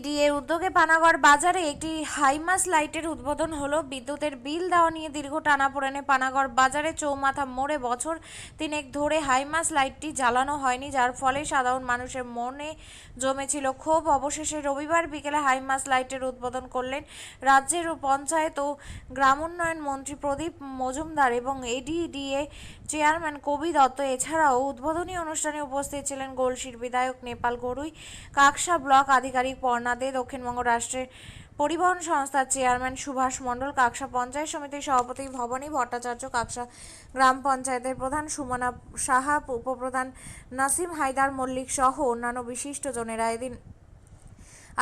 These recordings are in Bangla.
এডিডিএ উদ্যোগে পানাগড় বাজারে একটি হাইমাস লাইটের উদ্বোধন হলো। বিদ্যুতের বিল দেওয়া নিয়ে দীর্ঘ টানাপোড়েনে পানাগড় বাজারে চৌমাথা মোড়ে বছর তিনেক ধরে হাইমাস লাইটটি জ্বালানো হয়নি, যার ফলে সাধারণ মানুষের মনে জমেছিল ক্ষোভ। অবশেষে রবিবার বিকেলে হাইমাস লাইটের উদ্বোধন করলেন রাজ্যের পঞ্চায়েত ও গ্রামোন্নয়ন মন্ত্রী প্রদীপ মজুমদার এবং এডিডিএ চেয়ারম্যান কবি দত্ত। এছাড়াও উদ্বোধনী অনুষ্ঠানে উপস্থিত ছিলেন গোলশির বিধায়ক নেপাল গরুই কাকসা ব্লক আধিকারিক পর্ণা দে দক্ষিণবঙ্গ রাষ্ট্রের পরিবহন সংস্থার চেয়ারম্যান সুভাষ মণ্ডল, কাকসা পঞ্চায়েত সমিতির সভাপতি ভবানী ভট্টাচার্য, কাকসা গ্রাম পঞ্চায়েতের প্রধান সুমনা সাহা, উপপ্রধান নাসিম হায়দার মল্লিক সহ অন্যান্য বিশিষ্টজনেরা এদিন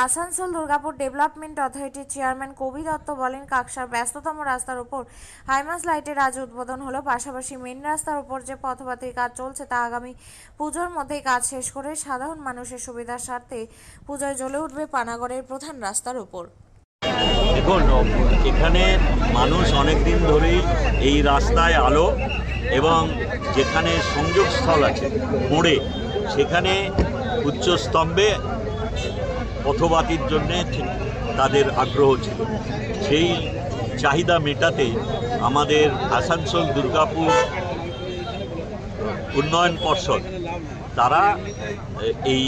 আসানসোল দুর্গাপুর ডেভেলপমেন্ট অথরিটির চেয়ারম্যান কবি দত্ত বলেন, কাকসার ব্যস্ততম রাস্তার উপর হাইমাস লাইটের আজ উদ্বোধন হলো। পাশাপাশি মেন রাস্তার উপর যে পথবাতির কাজ চলছে তা আগামী পুজোর মধ্যেই কাজ শেষ করে সাধারণ মানুষের সুবিধার স্বার্থে পুজোয় জ্বলে উঠবে পানাগড়ের প্রধান রাস্তার উপর। দেখুন, এখানে মানুষ অনেক দিন ধরেই এই রাস্তায় আলো এবং যেখানে সংযোগস্থল আছে, মোড়ে, সেখানে উচ্চ স্তম্ভে পথবাতির জন্যে তাদের আগ্রহ ছিল। সেই চাহিদা মেটাতে আমাদের আসানসোল দুর্গাপুর উন্নয়ন পর্ষদ, তারা এই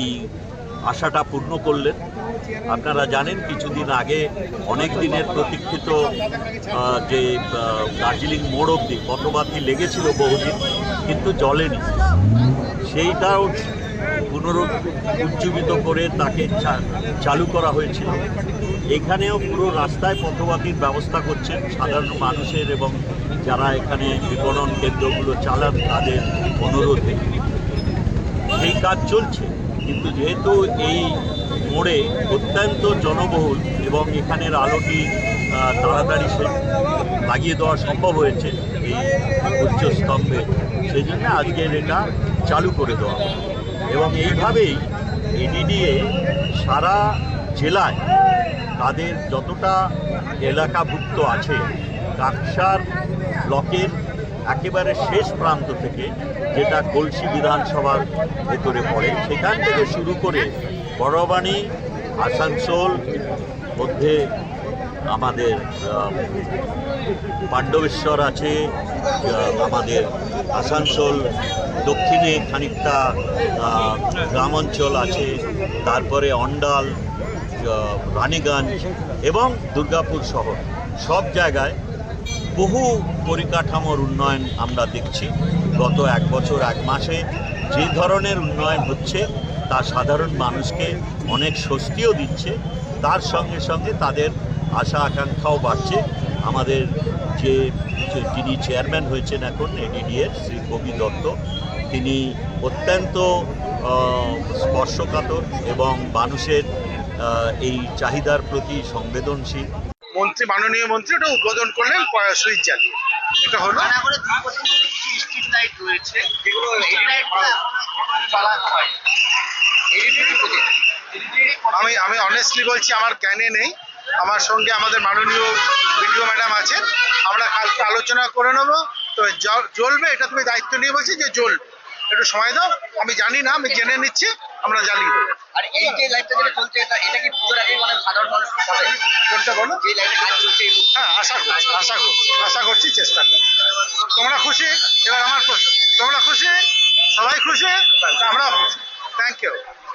আশাটা পূর্ণ করলেন। আপনারা জানেন, কিছুদিন আগে অনেক দিনের প্রতীক্ষিত যে দার্জিলিং মোড় অব্দি পথবাতি লেগেছিল বহুদিন, কিন্তু জ্বলেনি। সেইটাও পুনরুজ্জীবিত করে তাকে চালু করা হয়েছিল এখানেও পুরো রাস্তায় পথবাতির ব্যবস্থা করছেন সাধারণ মানুষের এবং যারা এখানে বিপণন কেন্দ্রগুলো চালান তাদের অনুরোধে সেই কাজ চলছে, কিন্তু যেহেতু এই মোড়ে অত্যন্ত জনবহুল এবং এখানের আলোটি তাড়াতাড়ি সে লাগিয়ে দেওয়া সম্ভব হয়েছে এই উচ্চ স্তম্ভে, সেই জন্য আজকের এটা চালু করে দেওয়া। এবং এইভাবেই এডিডিএ সারা জেলায় তাদের যতটা এলাকাভুক্ত আছে, কাকসার ব্লকের একেবারে শেষ প্রান্ত থেকে যেটা কলসি বিধানসভার ভেতরে পড়ে, সেখান থেকে শুরু করে বড়বাণী, আসানসোল, মধ্যে আমাদের পাণ্ডবেশ্বর আছে আমাদের আসানসোল, দক্ষিণে খানিকটা গ্রাম অঞ্চল আছে, তারপরে অন্ডাল রানীগঞ্জ এবং দুর্গাপুর শহর। সব জায়গায় বহু পরিকাঠামোর উন্নয়ন আমরা দেখছি। গত এক বছর, এক মাসে যে ধরনের উন্নয়ন হচ্ছে, তা সাধারণ মানুষকে অনেক স্বস্তিও দিচ্ছে। তার সঙ্গে সঙ্গে তাদের আশা আকাঙ্ক্ষাও বাড়ছে। আমাদের যে যে- যিনি চেয়ারম্যান হয়েছেন এখন এডিডিএর শ্রী কবি দত্ত তিনি অত্যন্ত স্পর্শকাতর এবং মানুষের এই চাহিদার প্রতি সংবেদনশীল। মন্ত্রী মাননীয় মন্ত্রী ওটা উদ্বোধন করলেন সুইচ জ্বালিয়ে। এটা হলো পানাগড়ে দীর্ঘদিন ধরে কিছু স্ট্রিট লাইট রয়েছে। যেগুলো চালানো হয়। আমি আমি অনেস্টলি বলছি আমার জ্ঞানে নেই। আমার সঙ্গে আমাদের মাননীয় বিডিও ম্যাডাম আছেন। আমরা কালকে আলোচনা করে নেব। তো জ্বলবে এটা তুমি দায়িত্ব নিয়ে বলছি যে জ্বলবে একটু সময় দাও আমি জানি না আমি জেনে নিচ্ছি আমরা জানি আর এই যে লাইটটা যেটা চলছে এটা কি পুজোর আগেই মানে সাধারণ মানুষ পাবে বলো? কাজ চলছে হ্যাঁ আশা করছি আশা করছি আশা করছি চেষ্টা করছি। তোমরা খুশি? এবার আমার প্রশ্ন। তোমরা খুশি? সবাই খুশি? আমরাও খুশি। Thank you